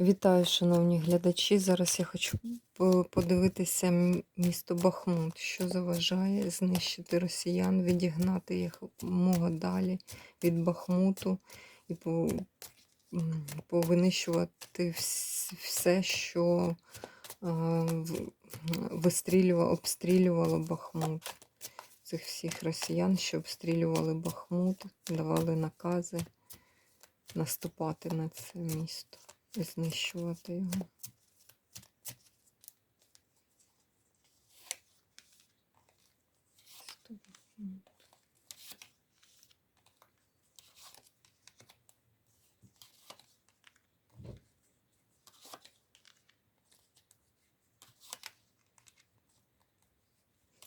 Вітаю, шановні глядачі. Зараз я хочу подивитися місто Бахмут, що заважає знищити росіян, відігнати їх мого далі від Бахмуту і повинищувати все, що вистрілювало, обстрілювало Бахмут. Цих всіх росіян, що обстрілювали Бахмут, давали накази наступати на це місто знищувати його.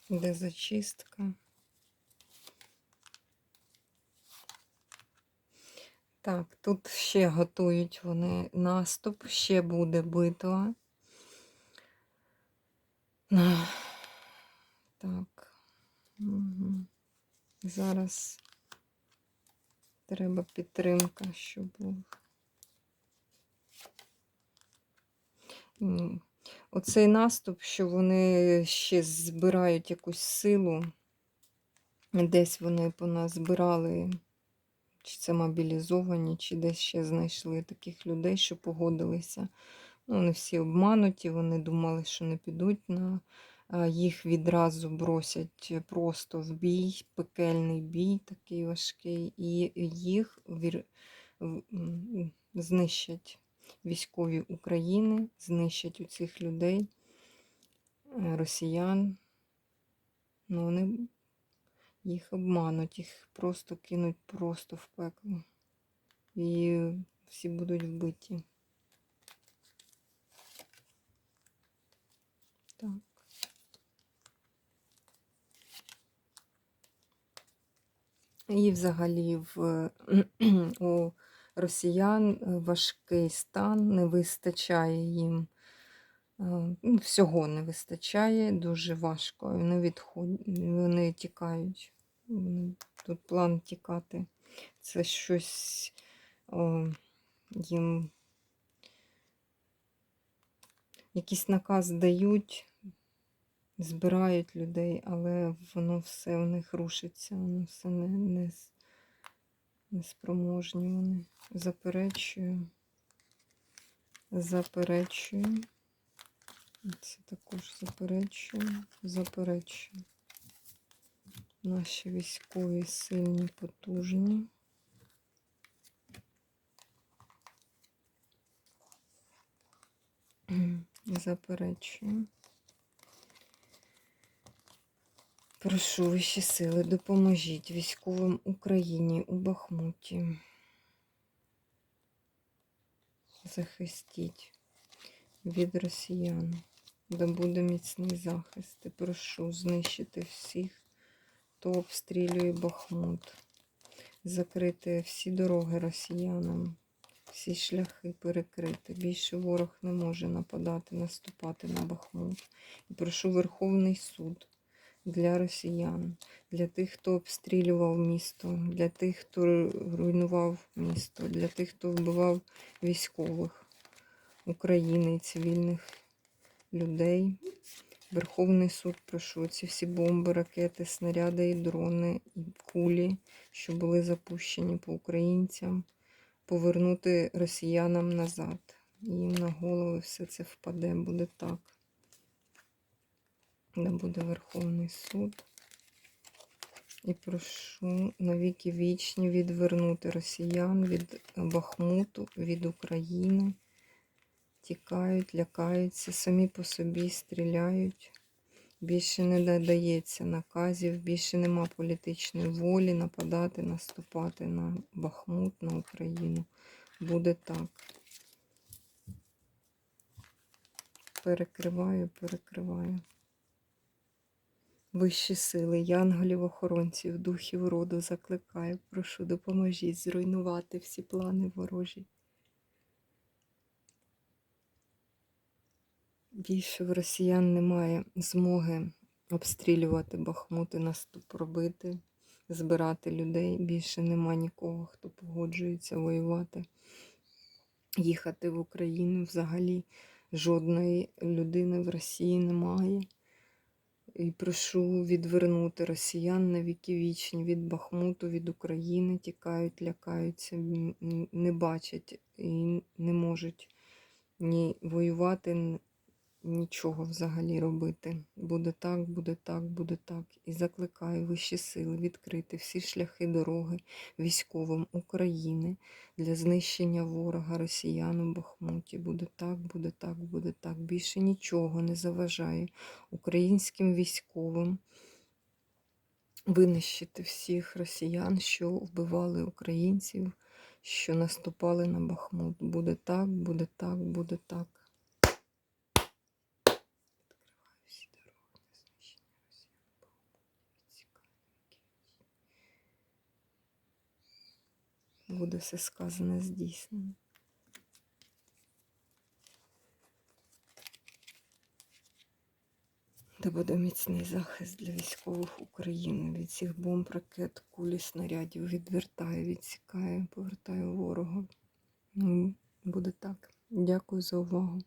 Де зачистка? Так, тут ще готують вони наступ, ще буде битва. Так. Угу. Зараз треба підтримка, щоб був. Оцей наступ, що вони ще збирають якусь силу, десь вони по нас збирали, чи це мобілізовані, чи десь ще знайшли таких людей, що погодилися. Ну, вони всі обмануті, вони думали, що не підуть на їх відразу бросять просто в бій, пекельний бій такий важкий, і їх вір... знищать військові України, знищать у цих людей, е, росіян. Ну, вони їх обмануть, їх просто кинуть просто в пекло. І всі будуть вбиті. Так. І взагалі в, у росіян важкий стан, не вистачає їм, е, ну, всього не вистачає, дуже важко. Вони відходять, вони тікають. Тут план тікати. Це щось о, їм якийсь наказ дають, збирають людей, але воно все в них рушиться, воно все не, не, с- неспроможні вони. Заперечую. Заперечую. Це також заперечую. Заперечую. Наші військові сильні, потужні. Заперечую. Прошу вищі сили, допоможіть військовим Україні у Бахмуті. Захистіть від росіян. Да буде міцний захист. Прошу знищити всіх, хто обстрілює Бахмут. Закрити всі дороги росіянам, всі шляхи перекрити. Більше ворог не може нападати, наступати на Бахмут. І прошу Верховний суд для росіян, для тих, хто обстрілював місто, для тих, хто руйнував місто, для тих, хто вбивав військових України цивільних людей. Верховний суд прошу ці всі бомби, ракети, снаряди і дрони, кулі, що були запущені по українцям, повернути росіянам назад. Їм на голови все це впаде, буде так. де буде Верховний суд. І прошу навіки вічні відвернути росіян від Бахмуту, від України. Тікають, лякаються, самі по собі стріляють. Більше не надається наказів, більше нема політичної волі нападати, наступати на Бахмут, на Україну. Буде так. Перекриваю, перекриваю. Вищі сили, янголів, охоронців, духів роду закликаю, прошу, допоможіть зруйнувати всі плани ворожі. Більше в росіян немає змоги обстрілювати Бахмут і наступ робити, збирати людей. Більше нема нікого, хто погоджується воювати. їхати в Україну взагалі. Жодної людини в Росії немає. І прошу відвернути росіян на віки вічні від Бахмуту, від України, тікають, лякаються, не бачать і не можуть ні воювати, нічого взагалі робити. Буде так, буде так, буде так. І закликаю вищі сили відкрити всі шляхи дороги військовим України для знищення ворога росіян у Бахмуті. Буде так, буде так, буде так. Більше нічого не заважає українським військовим винищити всіх росіян, що вбивали українців, що наступали на Бахмут. Буде так, буде так, буде так. Відкриваю всі дороги на знищення росіян у Бахмуті. Відсікаю віки вічні. Буде все сказане здійснено. Це буде міцний захист для військових України від цих бомб, ракет, кулі, снарядів. Відвертаю, відсікаю, повертаю ворога. Ну, Буде так. Дякую за увагу.